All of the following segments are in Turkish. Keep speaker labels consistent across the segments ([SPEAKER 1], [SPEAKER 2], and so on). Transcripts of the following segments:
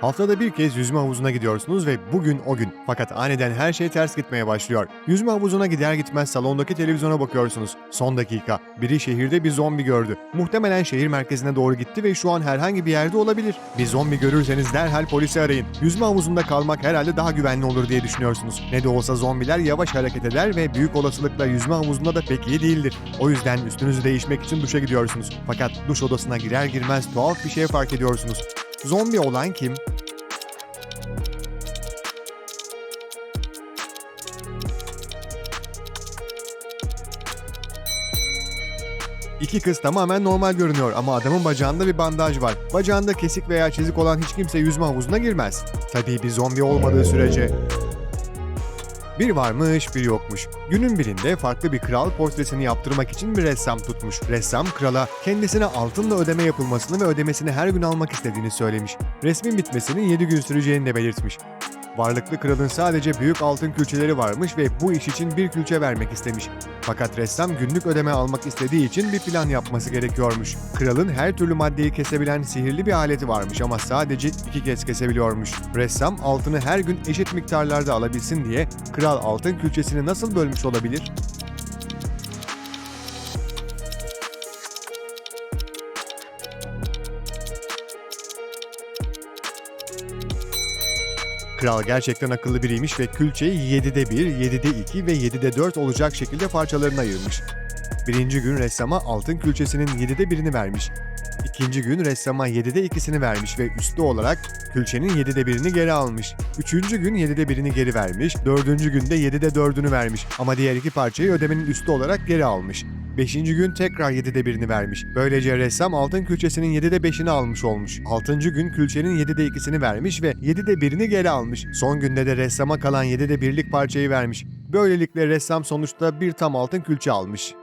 [SPEAKER 1] Haftada bir kez yüzme havuzuna gidiyorsunuz ve bugün o gün. Fakat aniden her şey ters gitmeye başlıyor. Yüzme havuzuna gider gitmez salondaki televizyona bakıyorsunuz. Son dakika. Biri şehirde bir zombi gördü. Muhtemelen şehir merkezine doğru gitti ve şu an herhangi bir yerde olabilir. Bir zombi görürseniz derhal polisi arayın. Yüzme havuzunda kalmak herhalde daha güvenli olur diye düşünüyorsunuz. Ne de olsa zombiler yavaş hareket eder ve büyük olasılıkla yüzme havuzunda da pek iyi değildir. O yüzden üstünüzü değişmek için duşa gidiyorsunuz. Fakat duş odasına girer girmez tuhaf bir şey fark ediyorsunuz. Zombi olan kim? İki kız tamamen normal görünüyor ama adamın bacağında bir bandaj var. Bacağında kesik veya çizik olan hiç kimse yüzme havuzuna girmez. Tabii bir zombi olmadığı sürece. Bir varmış bir yokmuş. Günün birinde farklı bir kral portresini yaptırmak için bir ressam tutmuş. Ressam krala kendisine altınla ödeme yapılmasını ve ödemesini her gün almak istediğini söylemiş. Resmin bitmesinin 7 gün süreceğini de belirtmiş. Varlıklı kralın sadece büyük altın külçeleri varmış ve bu iş için bir külçe vermek istemiş. Fakat ressam günlük ödeme almak istediği için bir plan yapması gerekiyormuş. Kralın her türlü maddeyi kesebilen sihirli bir aleti varmış ama sadece iki kez kesebiliyormuş. Ressam altını her gün eşit miktarlarda alabilsin diye kral altın külçesini nasıl bölmüş olabilir? Kral gerçekten akıllı biriymiş ve külçeyi 7'de 1, 7'de 2 ve 7'de 4 olacak şekilde parçalarına ayırmış. Birinci gün ressama altın külçesinin 7'de birini vermiş. İkinci gün ressama 7'de ikisini vermiş ve üstü olarak külçenin 7'de birini geri almış. Üçüncü gün 7'de birini geri vermiş, dördüncü günde 7'de dördünü vermiş ama diğer iki parçayı ödemenin üstü olarak geri almış. Beşinci gün tekrar 7'de birini vermiş. Böylece ressam altın külçesinin 7'de 5'ini almış olmuş. Altıncı gün külçenin 7'de ikisini vermiş ve 7'de birini geri almış. Son günde de ressama kalan 7'de birlik parçayı vermiş. Böylelikle ressam sonuçta bir tam altın külçe almış.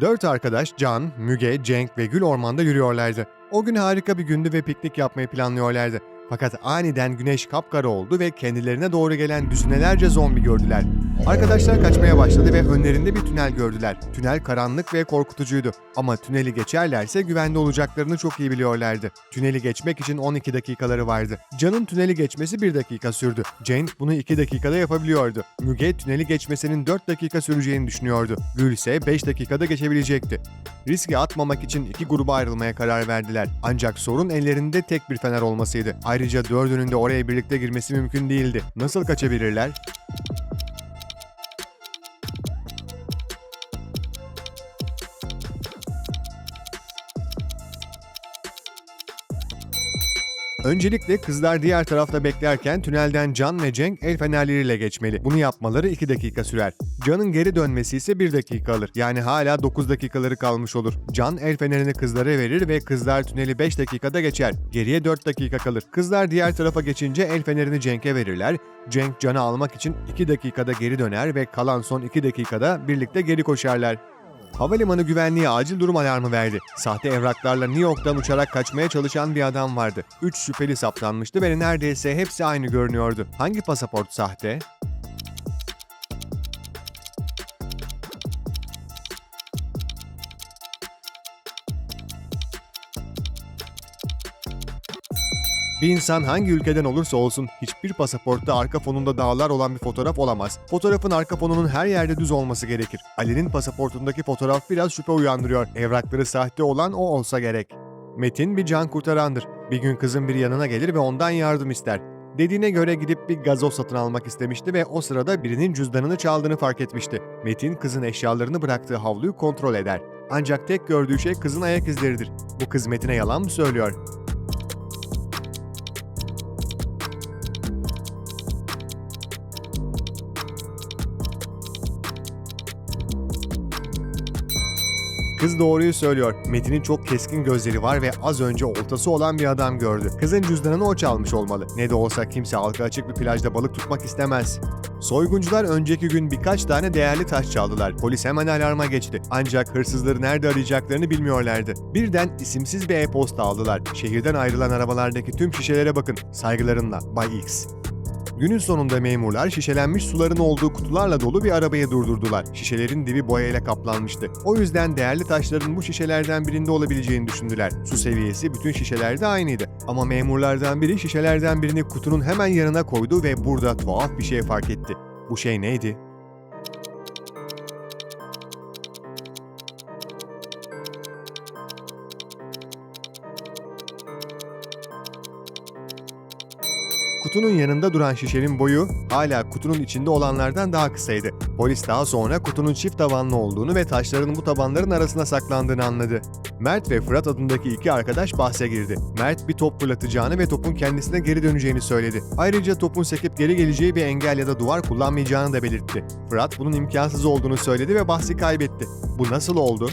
[SPEAKER 1] Dört arkadaş Can, Müge, Cenk ve Gül ormanda yürüyorlardı. O gün harika bir gündü ve piknik yapmayı planlıyorlardı. Fakat aniden güneş kapkara oldu ve kendilerine doğru gelen düzinelerce zombi gördüler. Arkadaşlar kaçmaya başladı ve önlerinde bir tünel gördüler. Tünel karanlık ve korkutucuydu. Ama tüneli geçerlerse güvende olacaklarını çok iyi biliyorlardı. Tüneli geçmek için 12 dakikaları vardı. Can'ın tüneli geçmesi 1 dakika sürdü. Jane bunu 2 dakikada yapabiliyordu. Müge tüneli geçmesinin 4 dakika süreceğini düşünüyordu. Gül ise 5 dakikada geçebilecekti. Riske atmamak için iki gruba ayrılmaya karar verdiler. Ancak sorun ellerinde tek bir fener olmasıydı. Ayrıca dördünün de oraya birlikte girmesi mümkün değildi. Nasıl kaçabilirler? Öncelikle kızlar diğer tarafta beklerken tünelden Can ve Cenk el fenerleriyle geçmeli. Bunu yapmaları 2 dakika sürer. Can'ın geri dönmesi ise 1 dakika alır. Yani hala 9 dakikaları kalmış olur. Can el fenerini kızlara verir ve kızlar tüneli 5 dakikada geçer. Geriye 4 dakika kalır. Kızlar diğer tarafa geçince el fenerini Cenk'e verirler. Cenk Can'ı almak için 2 dakikada geri döner ve kalan son 2 dakikada birlikte geri koşarlar. Havalimanı güvenliği acil durum alarmı verdi. Sahte evraklarla New York'tan uçarak kaçmaya çalışan bir adam vardı. 3 şüpheli saptanmıştı ve neredeyse hepsi aynı görünüyordu. Hangi pasaport sahte? Bir insan hangi ülkeden olursa olsun hiçbir pasaportta arka fonunda dağlar olan bir fotoğraf olamaz. Fotoğrafın arka fonunun her yerde düz olması gerekir. Ali'nin pasaportundaki fotoğraf biraz şüphe uyandırıyor. Evrakları sahte olan o olsa gerek. Metin bir can kurtarandır. Bir gün kızın bir yanına gelir ve ondan yardım ister. Dediğine göre gidip bir gazoz satın almak istemişti ve o sırada birinin cüzdanını çaldığını fark etmişti. Metin kızın eşyalarını bıraktığı havluyu kontrol eder. Ancak tek gördüğü şey kızın ayak izleridir. Bu kız Metin'e yalan mı söylüyor? Kız doğruyu söylüyor. Metin'in çok keskin gözleri var ve az önce oltası olan bir adam gördü. Kızın cüzdanını o çalmış olmalı. Ne de olsa kimse halka açık bir plajda balık tutmak istemez. Soyguncular önceki gün birkaç tane değerli taş çaldılar. Polis hemen alarma geçti. Ancak hırsızları nerede arayacaklarını bilmiyorlardı. Birden isimsiz bir e-posta aldılar. Şehirden ayrılan arabalardaki tüm şişelere bakın. Saygılarımla Bay X. Günün sonunda memurlar şişelenmiş suların olduğu kutularla dolu bir arabaya durdurdular. Şişelerin dibi boyayla kaplanmıştı. O yüzden değerli taşların bu şişelerden birinde olabileceğini düşündüler. Su seviyesi bütün şişelerde aynıydı. Ama memurlardan biri şişelerden birini kutunun hemen yanına koydu ve burada tuhaf bir şey fark etti. Bu şey neydi? Kutunun yanında duran şişenin boyu hala kutunun içinde olanlardan daha kısaydı. Polis daha sonra kutunun çift tabanlı olduğunu ve taşların bu tabanların arasına saklandığını anladı. Mert ve Fırat adındaki iki arkadaş bahse girdi. Mert bir top fırlatacağını ve topun kendisine geri döneceğini söyledi. Ayrıca topun sekip geri geleceği bir engel ya da duvar kullanmayacağını da belirtti. Fırat bunun imkansız olduğunu söyledi ve bahsi kaybetti. Bu nasıl oldu?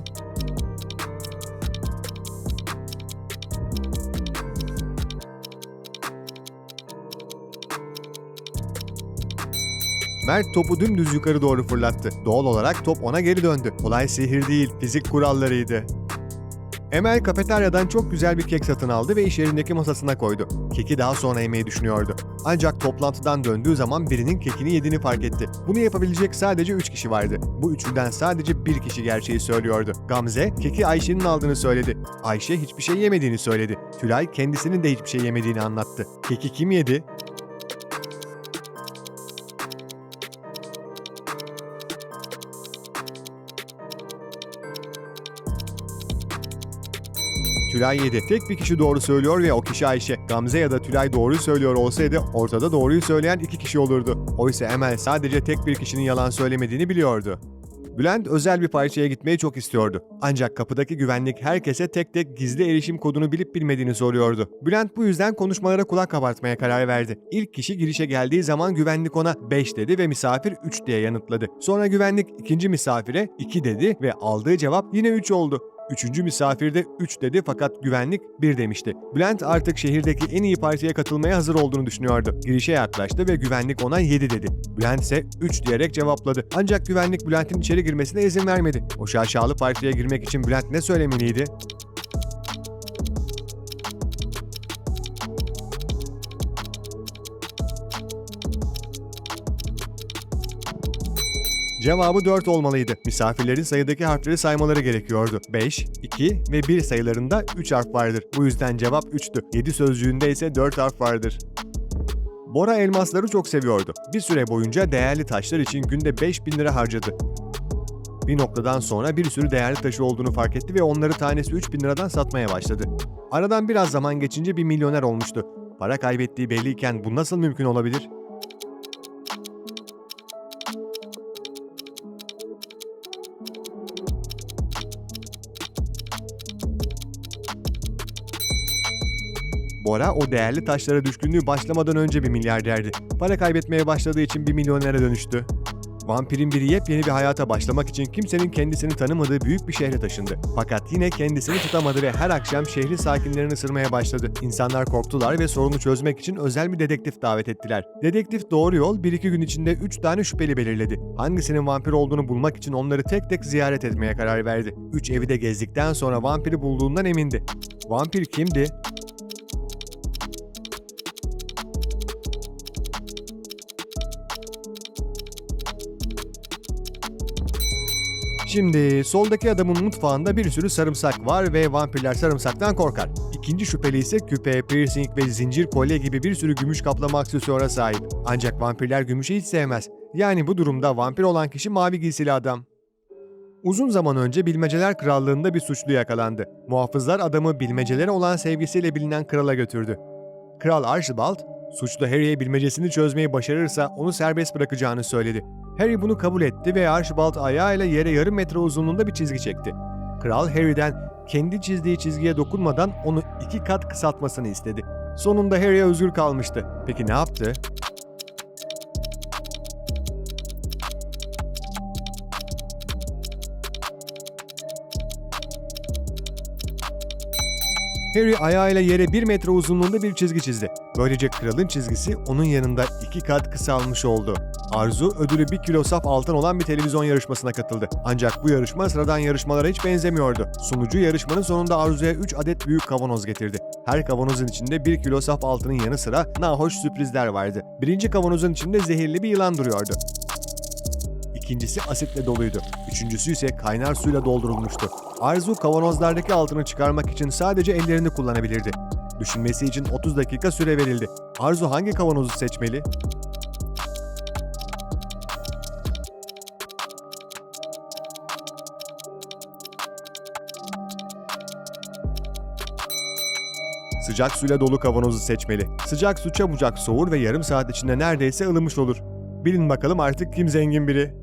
[SPEAKER 1] Mert topu dümdüz yukarı doğru fırlattı. Doğal olarak top ona geri döndü. Olay sihir değil, fizik kurallarıydı. Emel kafeteryadan çok güzel bir kek satın aldı ve iş yerindeki masasına koydu. Keki daha sonra yemeyi düşünüyordu. Ancak toplantıdan döndüğü zaman birinin kekini yediğini fark etti. Bunu yapabilecek sadece 3 kişi vardı. Bu üçünden sadece bir kişi gerçeği söylüyordu. Gamze, keki Ayşe'nin aldığını söyledi. Ayşe hiçbir şey yemediğini söyledi. Tülay kendisinin de hiçbir şey yemediğini anlattı. Keki kim yedi? Tülay 7. Tek bir kişi doğru söylüyor ve o kişi Ayşe. Gamze ya da Tülay doğru söylüyor olsaydı ortada doğruyu söyleyen iki kişi olurdu. Oysa Emel sadece tek bir kişinin yalan söylemediğini biliyordu. Bülent özel bir parçaya gitmeyi çok istiyordu. Ancak kapıdaki güvenlik herkese tek tek gizli erişim kodunu bilip bilmediğini soruyordu. Bülent bu yüzden konuşmalara kulak kabartmaya karar verdi. İlk kişi girişe geldiği zaman güvenlik ona 5 dedi ve misafir 3 diye yanıtladı. Sonra güvenlik ikinci misafire 2 dedi ve aldığı cevap yine 3 oldu. Üçüncü misafir de 3 dedi fakat güvenlik 1 demişti. Bülent artık şehirdeki en iyi partiye katılmaya hazır olduğunu düşünüyordu. Girişe yaklaştı ve güvenlik ona 7 dedi. Bülent ise 3 diyerek cevapladı. Ancak güvenlik Bülent'in içeri girmesine izin vermedi. O şaşalı partiye girmek için Bülent ne söylemeliydi? Cevabı 4 olmalıydı. Misafirlerin sayıdaki harfleri saymaları gerekiyordu. 5, 2 ve 1 sayılarında 3 harf vardır. Bu yüzden cevap 3'tü. 7 sözcüğünde ise 4 harf vardır. Bora elmasları çok seviyordu. Bir süre boyunca değerli taşlar için günde 5000 lira harcadı. Bir noktadan sonra bir sürü değerli taşı olduğunu fark etti ve onları tanesi 3000 liradan satmaya başladı. Aradan biraz zaman geçince bir milyoner olmuştu. Para kaybettiği belliyken bu nasıl mümkün olabilir? Bora o değerli taşlara düşkünlüğü başlamadan önce bir milyarderdi. Para kaybetmeye başladığı için bir milyonere dönüştü. Vampirin biri yepyeni bir hayata başlamak için kimsenin kendisini tanımadığı büyük bir şehre taşındı. Fakat yine kendisini tutamadı ve her akşam şehrin sakinlerini ısırmaya başladı. İnsanlar korktular ve sorunu çözmek için özel bir dedektif davet ettiler. Dedektif doğru yol 1-2 gün içinde 3 tane şüpheli belirledi. Hangisinin vampir olduğunu bulmak için onları tek tek ziyaret etmeye karar verdi. 3 evi de gezdikten sonra vampiri bulduğundan emindi. Vampir kimdi? Şimdi soldaki adamın mutfağında bir sürü sarımsak var ve vampirler sarımsaktan korkar. İkinci şüpheli ise küpe, piercing ve zincir kolye gibi bir sürü gümüş kaplama aksesuara sahip. Ancak vampirler gümüşü hiç sevmez. Yani bu durumda vampir olan kişi mavi giysili adam. Uzun zaman önce Bilmeceler Krallığı'nda bir suçlu yakalandı. Muhafızlar adamı bilmecelere olan sevgisiyle bilinen krala götürdü. Kral Archibald, suçlu Harry'e bilmecesini çözmeyi başarırsa onu serbest bırakacağını söyledi. Harry bunu kabul etti ve Archibald ayağıyla yere yarım metre uzunluğunda bir çizgi çekti. Kral Harry'den kendi çizdiği çizgiye dokunmadan onu iki kat kısaltmasını istedi. Sonunda Harry özgür kalmıştı. Peki ne yaptı? Harry ayağıyla yere bir metre uzunluğunda bir çizgi çizdi. Böylece kralın çizgisi onun yanında iki kat kısalmış oldu. Arzu ödülü 1 kilo saf altın olan bir televizyon yarışmasına katıldı. Ancak bu yarışma sıradan yarışmalara hiç benzemiyordu. Sunucu yarışmanın sonunda Arzu'ya 3 adet büyük kavanoz getirdi. Her kavanozun içinde 1 kilo saf altının yanı sıra nahoş sürprizler vardı. Birinci kavanozun içinde zehirli bir yılan duruyordu. İkincisi asitle doluydu. Üçüncüsü ise kaynar suyla doldurulmuştu. Arzu kavanozlardaki altını çıkarmak için sadece ellerini kullanabilirdi. Düşünmesi için 30 dakika süre verildi. Arzu hangi kavanozu seçmeli? Sıcak suyla dolu kavanozu seçmeli. Sıcak su çabucak soğur ve yarım saat içinde neredeyse ılımış olur. Bilin bakalım artık kim zengin biri?